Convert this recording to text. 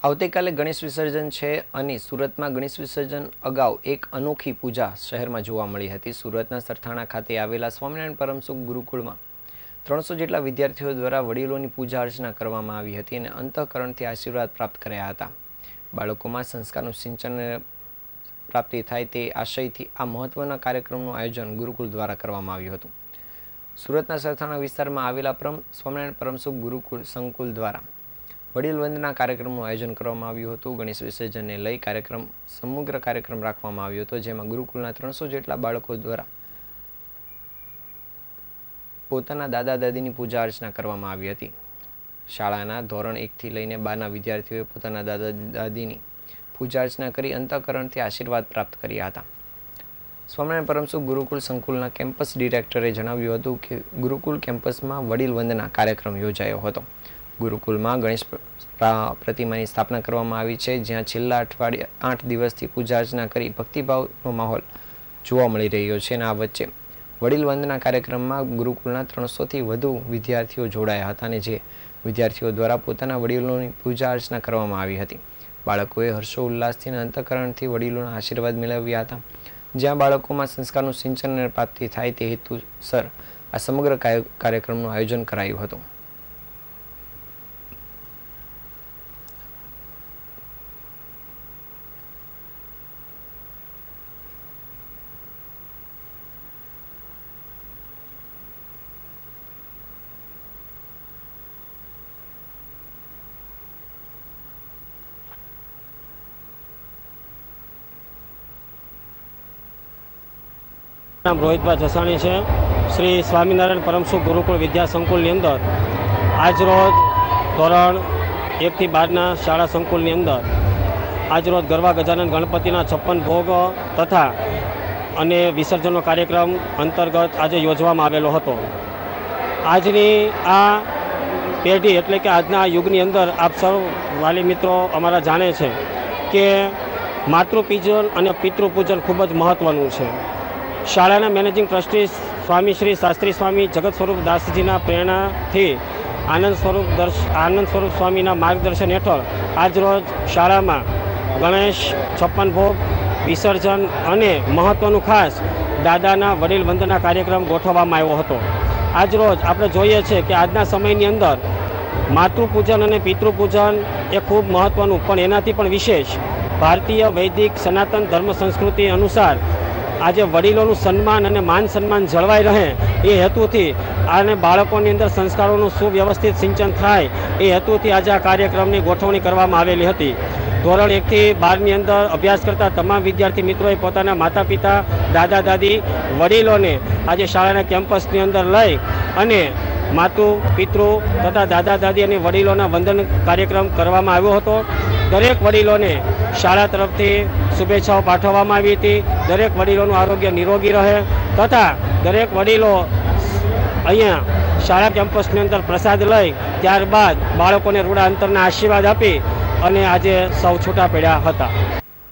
આવતીકાલે ગણેશ વિસર્જન છે અને સુરતમાં ગણેશ વિસર્જન અગાઉ એક અનોખી પૂજા શહેરમાં જોવા મળી હતી. સુરતના સરથાણા ખાતે આવેલા સ્વામિનારાયણ પરમસુખ ગુરુકુળમાં ત્રણસો જેટલા વિદ્યાર્થીઓ દ્વારા વડીલોની પૂજા અર્ચના કરવામાં આવી હતી અને અંતઃકરણથી આશીર્વાદ પ્રાપ્ત કર્યા હતા. બાળકોમાં સંસ્કારનું સિંચન પ્રાપ્તિ થાય તે આશયથી આ મહત્વના કાર્યક્રમનું આયોજન ગુરુકુળ દ્વારા કરવામાં આવ્યું હતું. સુરતના સરથાણા વિસ્તારમાં આવેલા પરમ, સ્વામિનારાયણ પરમસુખ ગુરુકુળ સંકુલ દ્વારા વડીલ વંદના કાર્યક્રમનું આયોજન કરવામાં આવ્યું હતું. ગણેશ વિસર્જનને લઈ કાર્યક્રમ, સમગ્ર કાર્યક્રમ રાખવામાં આવ્યો હતો, જેમાં ગુરુકુલના ત્રણસો જેટલા બાળકો દ્વારા પોતાના દાદા દાદીની પૂજા અર્ચના કરવામાં આવી હતી. શાળાના ધોરણ એકથી લઈને બારના વિદ્યાર્થીઓએ પોતાના દાદા દાદીની પૂજા અર્ચના કરી અંતઃકરણથી આશીર્વાદ પ્રાપ્ત કર્યા હતા. સ્વામિનારાયણ પરમસુ ગુરુકુલ સંકુલના કેમ્પસ ડિરેક્ટરે જણાવ્યું હતું કે ગુરુકુલ કેમ્પસમાં વડીલ વંદના કાર્યક્રમ યોજાયો હતો. ગુરુકુલમાં ગણેશ પ્ર- પ્રતિમાની સ્થાપના કરવામાં આવી છે, જ્યાં છેલ્લા અઠવાડિયા આઠ દિવસથી પૂજા અર્ચના કરી ભક્તિભાવનો માહોલ જોવા મળી રહ્યો છે. અને આ વચ્ચે વડીલ વંદના કાર્યક્રમમાં ગુરુકુળના ત્રણસોથી વધુ વિદ્યાર્થીઓ જોડાયા હતા અને જે વિદ્યાર્થીઓ દ્વારા પોતાના વડીલોની પૂજા અર્ચના કરવામાં આવી હતી. બાળકોએ હર્ષો ઉલ્લાસથી અને અંતઃકરણથી વડીલોના આશીર્વાદ મેળવ્યા હતા. જ્યાં બાળકોમાં સંસ્કારનું સિંચન અને પ્રાપ્તિ થાય તે હેતુસર આ સમગ્ર કાર્ય- કાર્યક્રમનું આયોજન કરાયું હતું. નામ રોહિતભાઈ જસાણી છે. શ્રી સ્વામિનારાયણ પરમસુખ ગુરુકુળ વિદ્યા સંકુલની અંદર આજરોજ ધોરણ એકથી બારના શાળા સંકુલની અંદર આજરોજ ગરબા ગજાનંદ ગણપતિના છપ્પન ભોગ તથા અને વિસર્જનનો કાર્યક્રમ અંતર્ગત આજે યોજવામાં આવેલો હતો. આજની આ પેઢી એટલે કે આજના યુગની અંદર આપ સૌ વાલી મિત્રો અમારા જાણે છે કે માતૃપૂજન અને પિતૃપૂજન ખૂબ જ મહત્ત્વનું છે. શાળાના મેનેજિંગ ટ્રસ્ટી સ્વામી શ્રી શાસ્ત્રી સ્વામી જગત સ્વરૂપ દાસજીના પ્રેરણાથી આનંદ સ્વરૂપ દર્શ આનંદ સ્વરૂપ સ્વામીના માર્ગદર્શન હેઠળ આજરોજ શાળામાં ગણેશ, છપ્પન ભોગ, વિસર્જન અને મહત્ત્વનું ખાસ દાદાના વડીલ વંદના કાર્યક્રમ ગોઠવવામાં આવ્યો હતો. આજરોજ આપણે જોઈએ છીએ કે આજના સમયની અંદર માતૃપૂજન અને પિતૃપૂજન એ ખૂબ મહત્ત્વનું પણ એનાથી પણ વિશેષ. ભારતીય વૈદિક સનાતન ધર્મ સંસ્કૃતિ અનુસાર આજે વડીલોનું સન્માન અને માન સન્માન જળવાઈ રહે એ હેતુથી અને બાળકોની અંદર સંસ્કારોનું સુવ્યવસ્થિત સિંચન થાય એ હેતુથી આજે આ કાર્યક્રમની ગોઠવણી કરવામાં આવેલી હતી. ધોરણ એકથી બારની અંદર અભ્યાસ કરતા તમામ વિદ્યાર્થી મિત્રોએ પોતાના માતા પિતા દાદા, દાદી, વડીલોને આજે શાળાના કેમ્પસની અંદર લઈ અને માતુ, પિતૃ તથા દાદા, દાદી અને વડીલોના વંદન કાર્યક્રમ કરવામાં આવ્યો હતો. દરેક વડીલોને શાળા તરફથી શુભેચ્છાઓ પાઠવવામાં આવી હતી. દરેક વડીલોનું આરોગ્ય નિરોગી રહે તથા દરેક વડીલો અહીંયા શાળા કેમ્પસની અંદર પ્રસાદ લઈ ત્યારબાદ બાળકોને રૂડા અંતરના આશીર્વાદ આપી અને આજે સૌ છૂટા પડ્યા હતા.